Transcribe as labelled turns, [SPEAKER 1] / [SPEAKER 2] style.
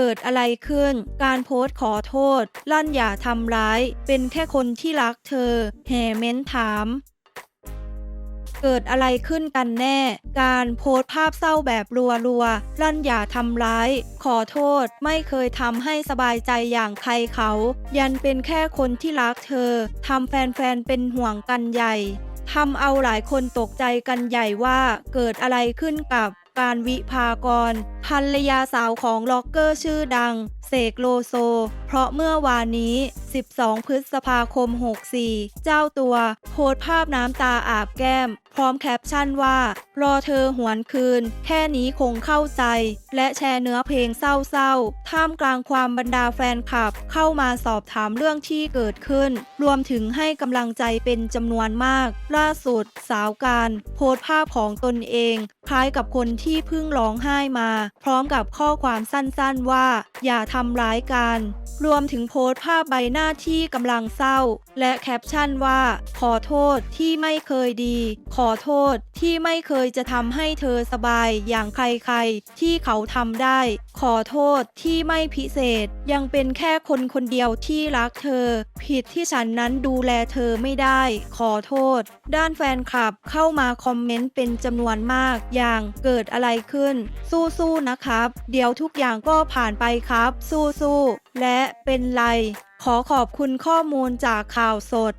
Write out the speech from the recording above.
[SPEAKER 1] เกิดอะไรขึ้น การโพสต์ขอโทษ ลั่นอย่าทำร้าย เป็นแค่คนที่รักเธอ แห่เม้นถาม เกิดอะไรขึ้นกันแน่ การโพสต์ภาพเศร้าแบบรัวๆ ลั่นอย่าทำร้าย ขอโทษ ไม่เคยทำให้สบายใจอย่างใครเขา ยันเป็นแค่คนที่รักเธอ ทำแฟนๆ เป็นห่วงกันใหญ่ทำเอาหลายคนตกใจกันใหญ่ว่าเกิดอะไรขึ้นกับ การวิภากร ภรรยาสาวของล็อกเกอร์ชื่อดัง เสกโลโซ เพราะเมื่อวานนี้ 12 พฤษภาคม 64 เจ้าตัว โพสภาพน้ำตาอาบแก้ม พร้อมแคปชั่นว่า รอเธอหวนคืน แค่นี้คงเข้าใจ และแชร์เนื้อเพลงเศร้าๆ ท่ามกลางความบรรดาแฟนคลับ เข้ามาสอบถามเรื่องที่เกิดขึ้น รวมถึงให้กำลังใจเป็นจำนวนมาก ล่าสุด สาวการ โพสภาพของตนเอง คล้ายกับคนที่เพิ่งร้องไห้มา พร้อมกับข้อความสั้นๆว่า อย่าทำร้ายกัน รวมถึงโพสต์ภาพใบหน้าที่กำลังเศร้า และแคปชั่นว่า ขอโทษที่ไม่เคยดี ขอโทษที่ไม่เคยจะทำให้เธอสบายอย่างใครๆ ที่เขาทำได้ ขอโทษที่ไม่พิเศษ ยังเป็นแค่คนคนเดียวที่รักเธอ ผิดที่ฉันนั้นดูแลเธอไม่ได้ ขอโทษ ด้านแฟนคลับเข้ามาคอมเมนต์เป็นจำนวนมาก อย่างเกิดอะไรขึ้น สู้ๆนะครับ เดี๋ยวทุกอย่างก็ผ่านไปครับ สู้ๆและเป็นไร ขอขอบคุณข้อมูลจากข่าวสด